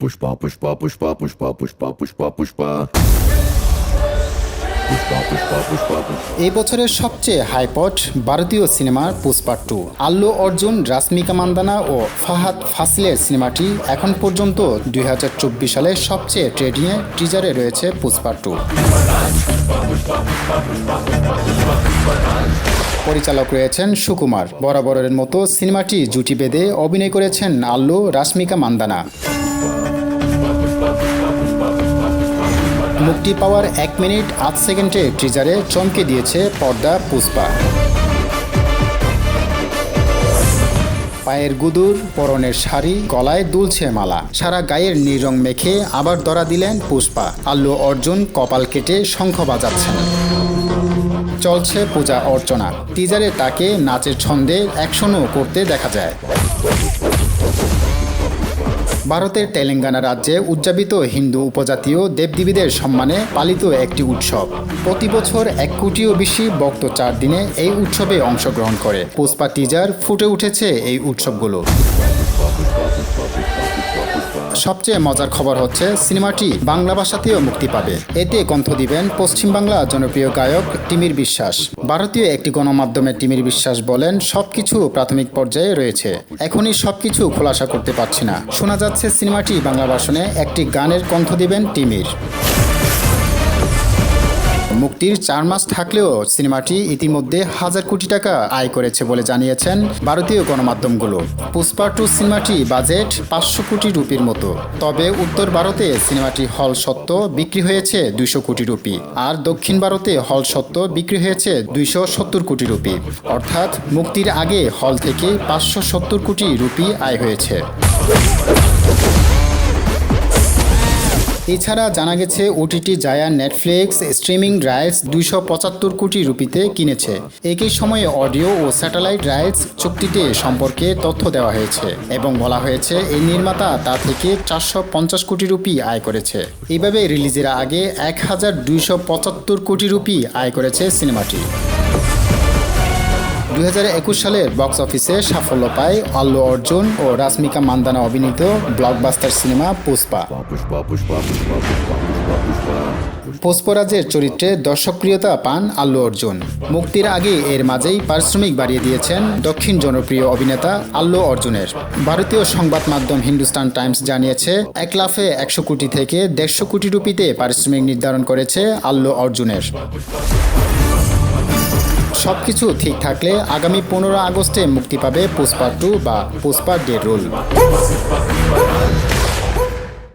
Pushpa, pushpa, pushpa. Pushpa, pushpa, pushpa, pushpa. এই বছরের সবচেয়ে হাইপট ভারতীয় সিনেমার পুষ্পা টু আল্লু অর্জুন রাশ্মিকা মান্দানা ও ফাহাদ ফাসিলের সিনেমাটি এখন পর্যন্ত দুই সালে সবচেয়ে ট্রেডিংয়ে টিজারে রয়েছে পুষ্পা টু পরিচালক রয়েছেন সুকুমার বরাবরের মতো সিনেমাটি জুটি বেঁধে অভিনয় করেছেন আল্লু রাশ্মিকা মান্দানা মুক্তি পাওয়ার এক মিনিট, আট সেকেন্ডে ট্রিজারে চমকে দিয়েছে পর্দা পুষ্পা। পায়ের গুদুর, পরনের শাড়ি, গলায় দুলছে মালা। সারা গায়ের নিরং মেখে আবার ধরা দিলেন পুষ্পা। আল্লু অর্জুন কপাল কেটে শঙ্খ বাজাচ্ছেন। চলছে পূজা অর্চনা। টিজারে তাকে নাচের ছন্দে অ্যাকশনও করতে দেখা যায়। ভারতের তেলেঙ্গানা রাজ্যে উদযাপিত হিন্দু উপজাতীয় দেবদেবীদের সম্মানে পালিত একটি উৎসব। প্রতি বছর এক কোটিও বেশি ভক্ত চার দিনে এই উৎসবে অংশগ্রহণ করে। পুষ্পা টিজার ফুটে উঠেছে এই উৎসবগুলো। সবচেয়ে মজার খবর হচ্ছে, সিনেমাটি বাংলা ভাষাতেও মুক্তি পাবে। এতে কণ্ঠ দিবেন পশ্চিমবাংলা জনপ্রিয় গায়ক টিমির বিশ্বাস। ভারতীয় একটি গণমাধ্যমে টিমির বিশ্বাস বলেন, সবকিছু প্রাথমিক পর্যায়ে রয়েছে। এখনই সবকিছু খোলাসা করতে পারছি না। শোনা যাচ্ছে, সিনেমাটি বাংলা ভাষণে একটি গানের কণ্ঠ দিবেন টিমির মুক্তির চার মাস থাকলেও সিনেমাটি ইতিমধ্যে হাজার কোটি টাকা আয় করেছে বলে জানিয়েছেন ভারতীয় গণমাধ্যমগুলো। পুষ্পা টু সিনেমাটি বাজেট পাঁচশো কোটি রুপির মতো। তবে উত্তর ভারতে সিনেমাটি হল সত্ত্ব বিক্রি হয়েছে দুইশো কোটি রুপি আর দক্ষিণ ভারতে হল সত্ত্ব বিক্রি হয়েছে দুইশো সত্তর কোটি রুপি। অর্থাৎ মুক্তির আগে হল থেকে পাঁচশো সত্তর কোটি রুপি আয় হয়েছে। এছাড়া জানা গেছে ওটিটি জায়া নেটফ্লিক্স স্ট্রিমিং রাইটস দুইশো পঁচাত্তর কোটি রুপিতে কিনেছে। একই সময়ে অডিও ও স্যাটেলাইট রাইটস চুক্তিতে সম্পর্কে তথ্য দেওয়া হয়েছে এবং বলা হয়েছে, এই নির্মাতা তা থেকে চারশো পঞ্চাশ কোটি রুপি আয় করেছে। এইভাবে রিলিজের আগে এক হাজার দুইশো পঁচাত্তর কোটি রুপি আয় করেছে সিনেমাটি। দু সালের বক্স অফিসে সাফল্য পায় আল্লু অর্জুন ও রাশ্মিকা মান্দানা অভিনীত ব্লকবাস্টার সিনেমা পুষ্পা. পুষ্পরাজের চরিত্রে দর্শকপ্রিয়তা পান আল্লু অর্জুন। মুক্তির আগে এর মাঝেই পারিশ্রমিক বাড়িয়ে দিয়েছেন দক্ষিণ জনপ্রিয় অভিনেতা আল্লু অর্জুনের। ভারতীয় সংবাদ মাধ্যম হিন্দুস্তান টাইমস জানিয়েছে, এক লাফে একশো কোটি থেকে দেড়শো কোটি রুপিতে পারিশ্রমিক নির্ধারণ করেছে আল্লু অর্জুনের। সবকিছু ঠিক থাকলে আগামী পনেরো আগস্টে মুক্তি পাবে পুষ্পা টু বা পুষ্পা ডে রুল।